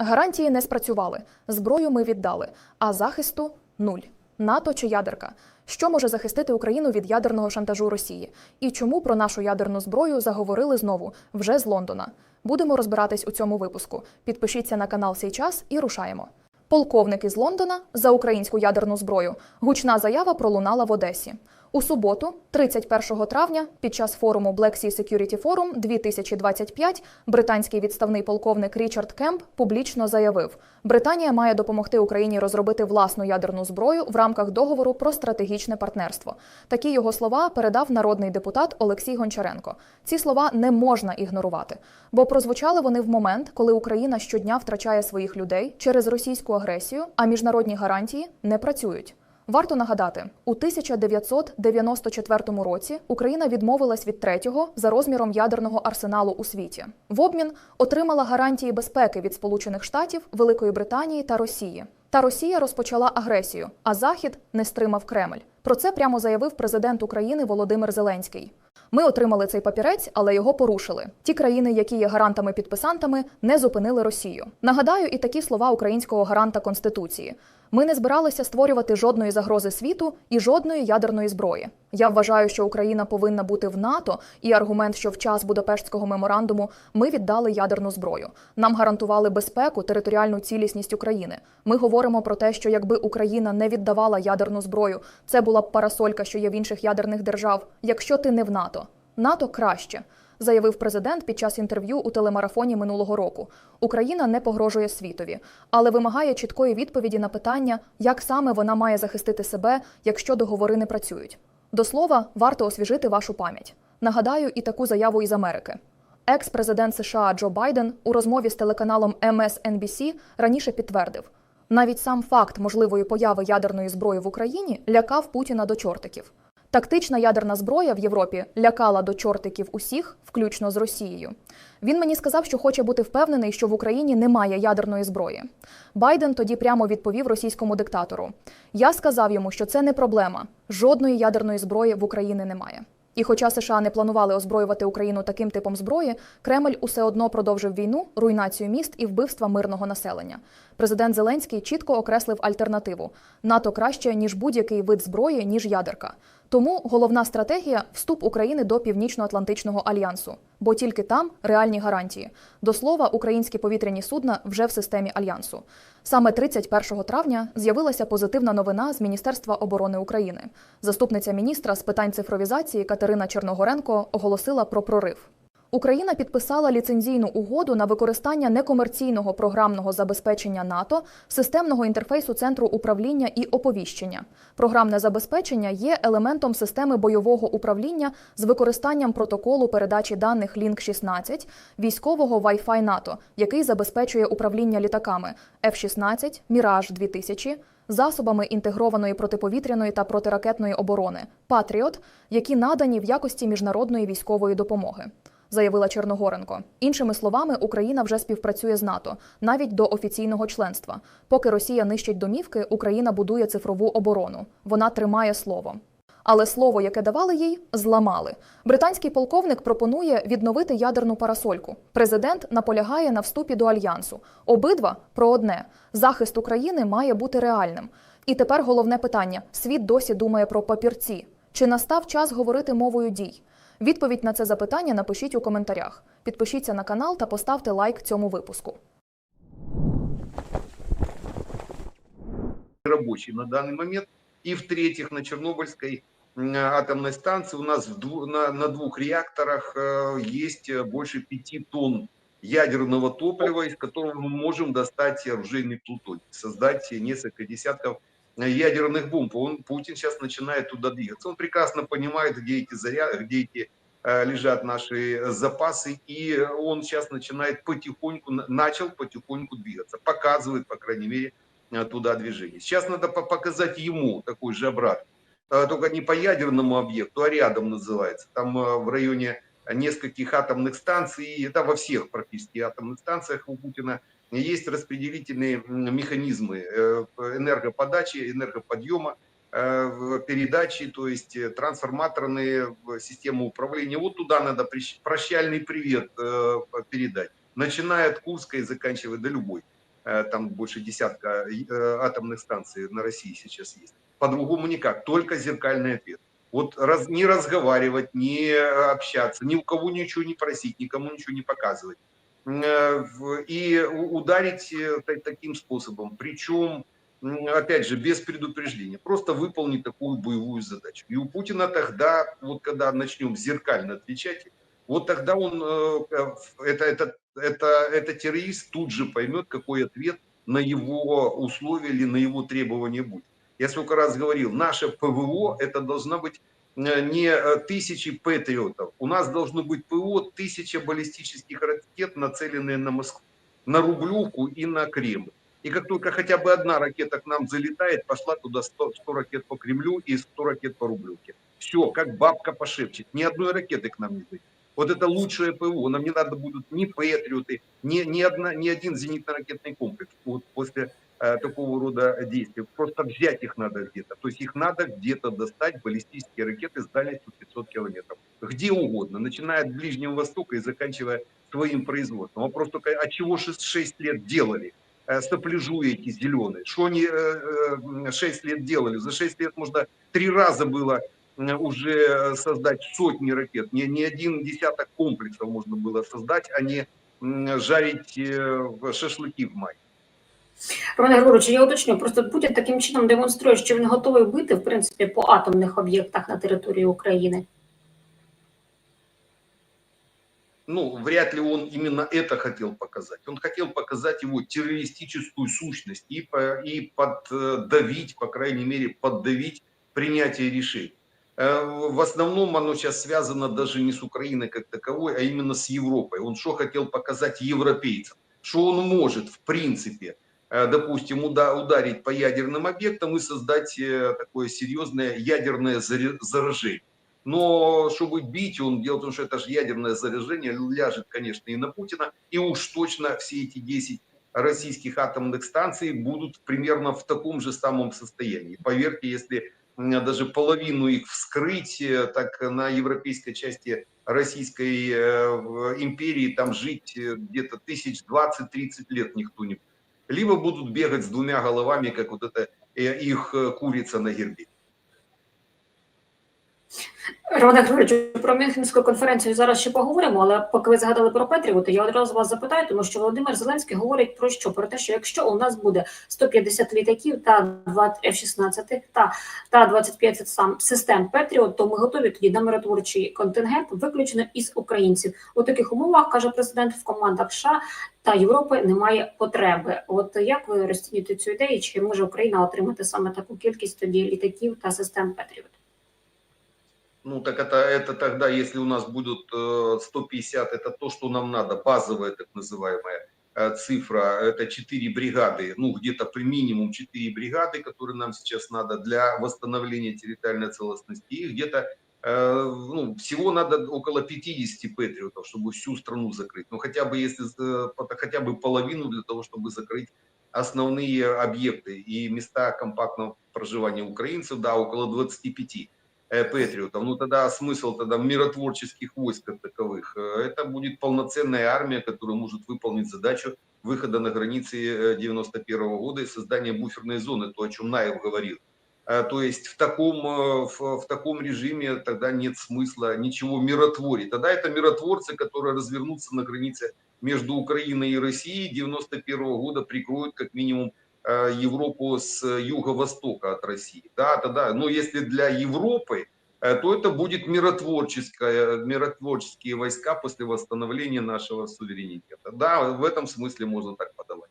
Гарантії не спрацювали, зброю ми віддали, а захисту нуль. НАТО чи ядерка. Що може захистити Україну від ядерного шантажу Росії? І чому про нашу ядерну зброю заговорили знову вже з Лондона? Будемо розбиратись у цьому випуску. Підпишіться на канал «Сей час» і рушаємо. Полковник із Лондона за українську ядерну зброю. Гучна заява пролунала в Одесі. У суботу, 31 травня, під час форуму Black Sea Security Forum 2025 британський відставний полковник Річард Кемп публічно заявив: Британія має допомогти Україні розробити власну ядерну зброю в рамках договору про стратегічне партнерство. Такі його слова передав народний депутат Олексій Гончаренко. Ці слова не можна ігнорувати, бо прозвучали вони в момент, коли Україна щодня втрачає своїх людей через російську агресію, а міжнародні гарантії не працюють. Варто нагадати, у 1994 році Україна відмовилась від третього за розміром ядерного арсеналу у світі. В обмін отримала гарантії безпеки від Сполучених Штатів, Великої Британії та Росії. Та Росія розпочала агресію, а Захід не стримав Кремль. Про це прямо заявив президент України Володимир Зеленський. Ми отримали цей папірець, але його порушили. Ті країни, які є гарантами-підписантами, не зупинили Росію. Нагадаю, і такі слова українського гаранта Конституції. Ми не збиралися створювати жодної загрози світу і жодної ядерної зброї. Я вважаю, що Україна повинна бути в НАТО, і аргумент, що в час Будапештського меморандуму ми віддали ядерну зброю. Нам гарантували безпеку, територіальну цілісність України. Ми говоримо про те, що якби Україна не віддавала ядерну зброю, це була б парасолька, що є в інших ядерних держав. Якщо ти не в НАТО, НАТО краще. Заявив президент під час інтерв'ю у телемарафоні минулого року. Україна не погрожує світові, але вимагає чіткої відповіді на питання, як саме вона має захистити себе, якщо договори не працюють. До слова, варто освіжити вашу пам'ять. Нагадаю і таку заяву із Америки. Екс-президент США Джо Байден у розмові з телеканалом MSNBC раніше підтвердив, навіть сам факт можливої появи ядерної зброї в Україні лякав Путіна до чортиків. Тактична ядерна зброя в Європі лякала до чортиків усіх, включно з Росією. Він мені сказав, що хоче бути впевнений, що в Україні немає ядерної зброї. Байден тоді прямо відповів російському диктатору: Я сказав йому, що це не проблема. Жодної ядерної зброї в Україні немає. І хоча США не планували озброювати Україну таким типом зброї, Кремль усе одно продовжив війну, руйнацію міст і вбивства мирного населення. Президент Зеленський чітко окреслив альтернативу: НАТО краще ніж будь-який вид зброї, ніж ядерка. Тому головна стратегія вступ України до Північно-Атлантичного альянсу, бо тільки там реальні гарантії. До слова, українські повітряні судна вже в системі альянсу. Саме 31 травня з'явилася позитивна новина з Міністерства оборони України. Заступниця міністра з питань цифровізації Катерина Черногоренко оголосила про прорив. Україна підписала ліцензійну угоду на використання некомерційного програмного забезпечення НАТО, системного інтерфейсу центру управління і оповіщення. Програмне забезпечення є елементом системи бойового управління з використанням протоколу передачі даних Link 16 військового Wi-Fi НАТО, який забезпечує управління літаками F-16, Mirage 2000 засобами інтегрованої протиповітряної та протиракетної оборони Патріот, які надані в якості міжнародної військової допомоги заявила Черногоренко. Іншими словами, Україна вже співпрацює з НАТО навіть до офіційного членства. Поки Росія нищить домівки, Україна будує цифрову оборону. Вона тримає слово. Але слово, яке давали їй, зламали. Британський полковник пропонує відновити ядерну парасольку. Президент наполягає на вступі до альянсу. Обидва про одне: захист України має бути реальним. І тепер головне питання: світ досі думає про папірці. Чи настав час говорити мовою дій? Відповідь на це запитання напишіть у коментарях. Підпишіться на канал та поставте лайк цьому випуску. рабочий на данный момент. И в-третьих, на Чернобыльской м, атомной станции у нас в дву- на, на двух реакторах э, есть э, больше пяти тонн ядерного топлива, из которого мы можем достать оружейный плутоний, создать несколько десятков э, Ядерных бомб. Он, Путин сейчас начинает туда двигаться. Он прекрасно понимает, где эти заряды, где эти э, лежат наши запасы, и он сейчас начинает потихоньку, начал потихоньку двигаться, показывает, по крайней мере, э, туда движение. Сейчас надо по- показать ему такой же обратный, Э, только не по ядерному объекту, а рядом называется. Там в районе нескольких атомных станций, это во всех практически атомных станциях у Путина есть распределительные механизмы э, энергоподачи, энергоподъема, э, передачи, то есть э, трансформаторные системы управления. Вот туда надо прощальный привет передать, начиная от Курска и заканчивая до любой там больше десятка атомных станций на России сейчас есть. По-другому никак, только зеркальный ответ. Вот раз, не разговаривать, не общаться, ни у кого ничего не просить, никому ничего не показывать. Э, И ударить э, та- таким способом, причем, опять же, без предупреждения, просто выполнить такую боевую задачу. И у Путина тогда, вот когда начнем зеркально отвечать, вот тогда он, э, это, это, это, это террорист тут же поймет, какой ответ на его условия или на его требования будет. Я сколько раз говорил, наше ПВО это должна быть не э, тысячи патриотов. У нас должно быть ПВО тысяча баллистических ракет, нацеленные на Москву, на Рублевку и на Кремль. И как только хотя бы одна ракета к нам залетает, пошла туда 100, 100 ракет по Кремлю и 100 ракет по Рублевке. Все, как бабка пошепчет. Ни одной ракеты к нам не зайдет. Вот это лучшее ПВО. Нам не надо будут ни патриоты, ни, ни, одна, ни один зенитно-ракетный комплекс вот после э, такого рода действий. Просто взять их надо где-то. То есть их надо где-то достать, баллистические ракеты с дальностью 500 километров. Где угодно, начиная от Ближнего Востока и заканчивая своим производством. Вопрос только, а чего 6, 6 лет делали? Э, Сопляжуи эти зеленые. Что они э, э, 6 лет делали? За 6 лет можно три раза было э, уже создать сотни ракет. Не, не один десяток комплексов можно было создать, а не жарить э, шашлыки в мае. Романе Григоровичу, я уточню, просто Путін таким чином демонструє, що він готовий бити, в принципі, по атомних об'єктах на території України. ну, вряд ли он именно это хотел показать. Он хотел показать его террористическую сущность и, по- и поддавить, по крайней мере, поддавить принятие решений. Э, В основном оно сейчас связано даже не с Украиной как таковой, а именно с Европой. Он что хотел показать европейцам? Что он может, в принципе, э, допустим, уда- ударить по ядерным объектам и создать э, такое серьезное ядерное заражение. Но чтобы бить, он дело в том, что это же ядерное заряжение ляжет, конечно, и на Путина, и уж точно все эти 10 российских атомных станций будут примерно в таком же самом состоянии. Поверьте, если даже половину их вскрыть, э, так на европейской части Российской э, империи там жить э, где-то тысяч 20-30 лет никто не будет. Либо будут бегать с двумя головами, как вот это э, их э, курица на гербе. Романе Григоровичу, про Мюнхенську конференцію зараз ще поговоримо, але поки ви згадали про Петріоти, я одразу вас запитаю, тому що Володимир Зеленський говорить про що? Про те, що якщо у нас буде 150 літаків та 20 F-16 та, та 25 сам систем Петріот, то ми готові тоді на миротворчий контингент, виключно із українців. У таких умовах каже президент в командах США та Європи немає потреби. От як ви розцінюєте цю ідею? Чи може Україна отримати саме таку кількість тоді літаків та систем Петріот? Ну, так это, это тогда, если у нас будут э, 150, это то, что нам надо, базовая так называемая э, цифра, это 4 бригады, ну, где-то при минимум 4 бригады, которые нам сейчас надо для восстановления территориальной целостности, и где-то э, ну, всего надо около 50 патриотов, чтобы всю страну закрыть. Ну, хотя бы, если, э, хотя бы половину для того, чтобы закрыть основные объекты и места компактного проживания украинцев, да, около 25 э, патриотов, ну тогда смысл тогда миротворческих войск как таковых, э, это будет полноценная армия, которая может выполнить задачу выхода на границы 91 года и создания буферной зоны, то, о чем Наев говорил. Э, То есть в таком, э, в, в таком режиме тогда нет смысла ничего миротворить. Тогда это миротворцы, которые развернутся на границе между Украиной и Россией 91 года, прикроют как минимум э, Европу с юго-востока от России. Да, тогда, но если для Европы, э, то это будет миротворческое, миротворческие войска после восстановления нашего суверенитета. Да, в этом смысле можно так подавать.